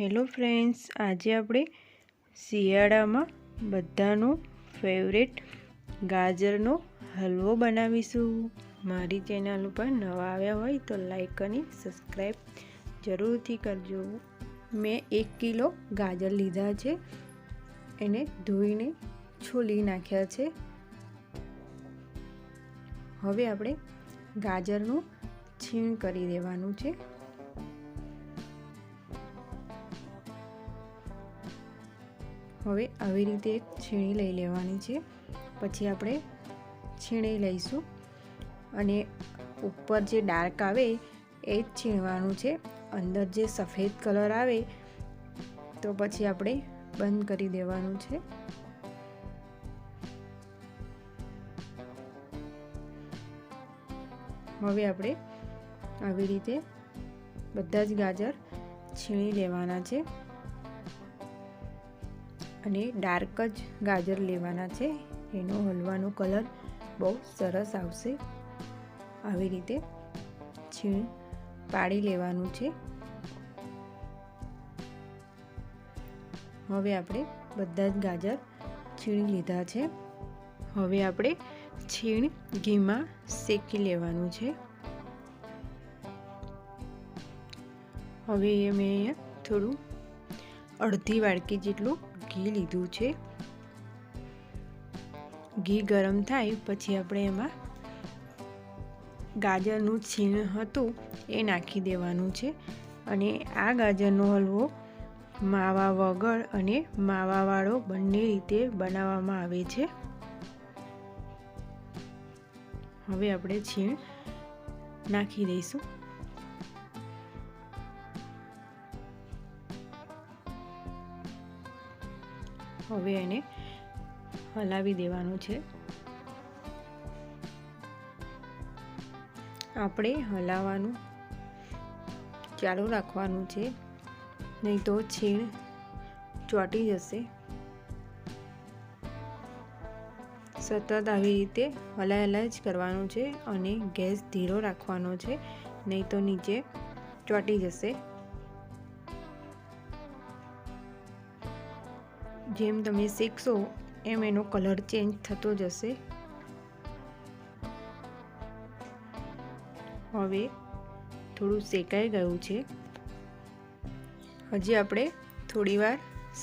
Hello friends, આજે આપણે શિયાળામાં બધાનો ફેવરેટ ગાજરનો હલવો બનાવીશું. મારી ચેનલ ઉપર નવા આવ્યા હોય તો લાઈક અને સબસ્ક્રાઈબ જરૂરથી કરજો. મેં એક કિલો ગાજર લીધા છે, એને ધોઈને છોલી નાખ્યા છે. હવે આપણે ગાજરનું છીણ કરી દેવાનું છે. હવે આવી રીતે એક છીણી લઈ લેવાની છે. પછી આપણે છીણી લઈશું અને ઉપર જે ડાર્ક આવે એ જ છીણવાનું છે. અંદર જે સફેદ કલર આવે તો પછી આપણે બંધ કરી દેવાનું છે. હવે આપણે આવી રીતે બધા જ ગાજર છીણી લેવાના છે. અને ડાર્ક જ ગાજર લેવાના છે. એનો હલવાનો કલર બહુ સરસ આવશે. આવી રીતે છીણ પાડી લેવાનું છે. હવે આપણે બધા જ ગાજર છીણી લીધા છે. હવે આપણે છીણ ઘીમાં શેકી લેવાનું છે. હવે મેં અહીંયા થોડું અડધી વાડકી જેટલું ઘી લીધું છે. ઘી ગરમ થાય પછી આપણે એમાં ગાજરનું છીણ હતું એ નાખી દેવાનું છે. અને આ ગાજરનો હલવો માવા વગર અને માવાવાળો બંને રીતે બનાવવામાં આવે છે. હવે આપણે છીણ નાખી દઈશું. હવે એને હલાવી દેવાનું છે. આપણે હલાવવાનું ચાલુ રાખવાનું છે. નહીં તો છીણ ચોટી જશે. સતત આવી રીતે હલાય હલાય જ કરવાનું છે અને ગેસ ધીરો રાખવાનો છે. નહીં તો નીચે ચોટી જશે. જેમ તમે શીખશો, એમ એનો કલર ચેન્જ થતો જશે. હવે થોડું શેકાઈ ગયું છે. હજી આપણે થોડીવાર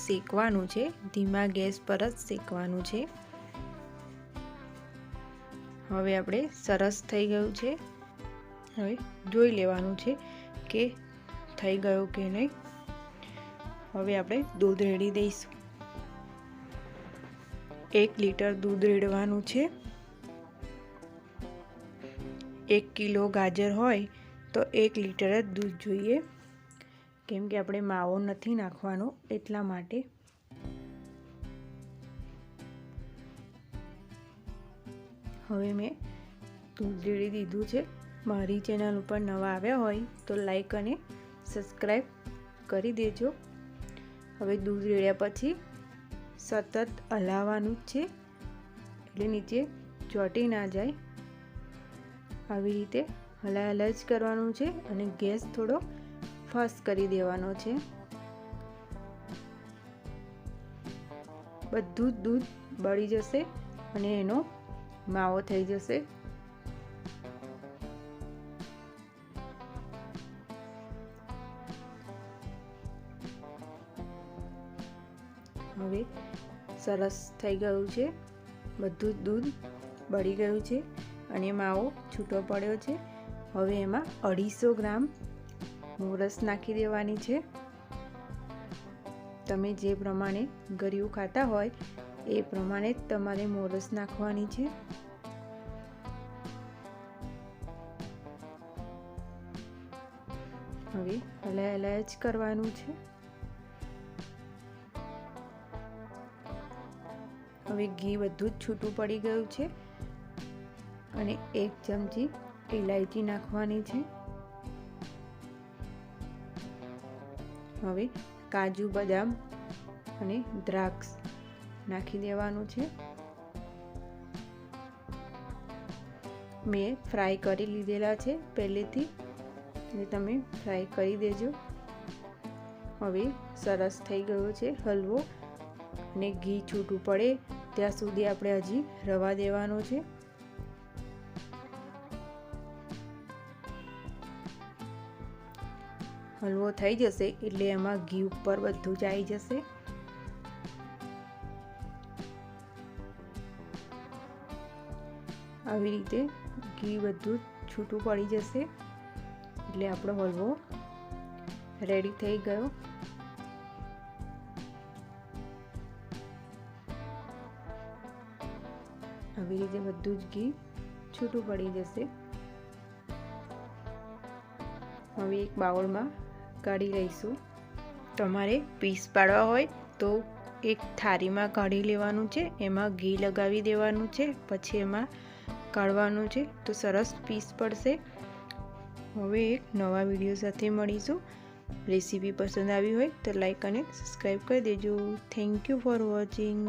શેકવાનું છે. ધીમા ગેસ પર જ શેકવાનું છે. હવે આપણે સરસ થઈ ગયું છે. હવે જોઈ લેવાનું છે કે થઈ ગયું કે નહીં. હવે આપણે દૂધ રેડી દઈશું. એક લીટર દૂધ રેડવાનું છે. એક કિલો ગાજર હોય તો એક લીટર જ દૂધ જોઈએ. કેમ કે આપણે માવો નથી નાખવાનો એટલા માટે. હવે મેં દૂધ રેડી દીધું છે. મારી ચેનલ ઉપર નવા આવ્યા હોય તો લાઈક અને સબસ્ક્રાઈબ કરી દેજો. હવે દૂધ રેડ્યા પછી સતત હલાવવાનું જ છે. એટલે નીચે ચોંટી ના જાય. આવી રીતે હલાય હલાય જ કરવાનું છે અને ગેસ થોડો ફાસ્ટ કરી દેવાનો છે. બધું જ દૂધ બળી જશે અને એનો માવો થઈ જશે. હવે સરસ થઈ ગયું છે. બધું જ દૂધ બળી ગયું છે અને માવો છૂટો પડ્યો છે. હવે એમાં અઢીસો ગ્રામ મોરસ નાખી દેવાની છે. તમે જે પ્રમાણે ગરિયું ખાતા હોય, એ પ્રમાણે તમારે મોરસ નાખવાની છે. હવે હલાય હલાય જ કરવાનું છે. હવે ઘી બધું જ છૂટું પડી ગયું છે. અને એક ચમચી ઇલાયચી નાખવાની છે. હવે કાજુ, બદામ અને દ્રાક્ષ નાખી દેવાનું છે. મેં ફ્રાય કરી લીધેલા છે પહેલેથી. એટલે તમે ફ્રાય કરી દેજો. હવે સરસ થઈ ગયો છે હલવો અને ઘી છૂટું પડે. ત્યાં સુધી આપણે હજી રવા દેવાનો છે. હલવો થઈ જશે એટલે એમાં ઘી ઉપર બધું જ આવી જશે. આવી રીતે ઘી બધું છૂટું પડી જશે. એટલે આપણો હલવો રેડી થઈ ગયો. આવી રીતે બધું જ ઘી છૂટું પડી જશે. હવે એક બાઉલમાં કાઢી લઈશું. તમારે પીસ પાડવા હોય તો એક થાળીમાં કાઢી લેવાનું છે, એમાં ઘી લગાવી દેવાનું છે, પછી એમાં કાઢવાનું છે, તો સરસ પીસ પડશે. હવે એક નવા વીડિયો સાથે મળીશું. રેસીપી પસંદ આવી હોય તો લાઈક અને સબસ્ક્રાઈબ કરી દેજો. Thank you for watching.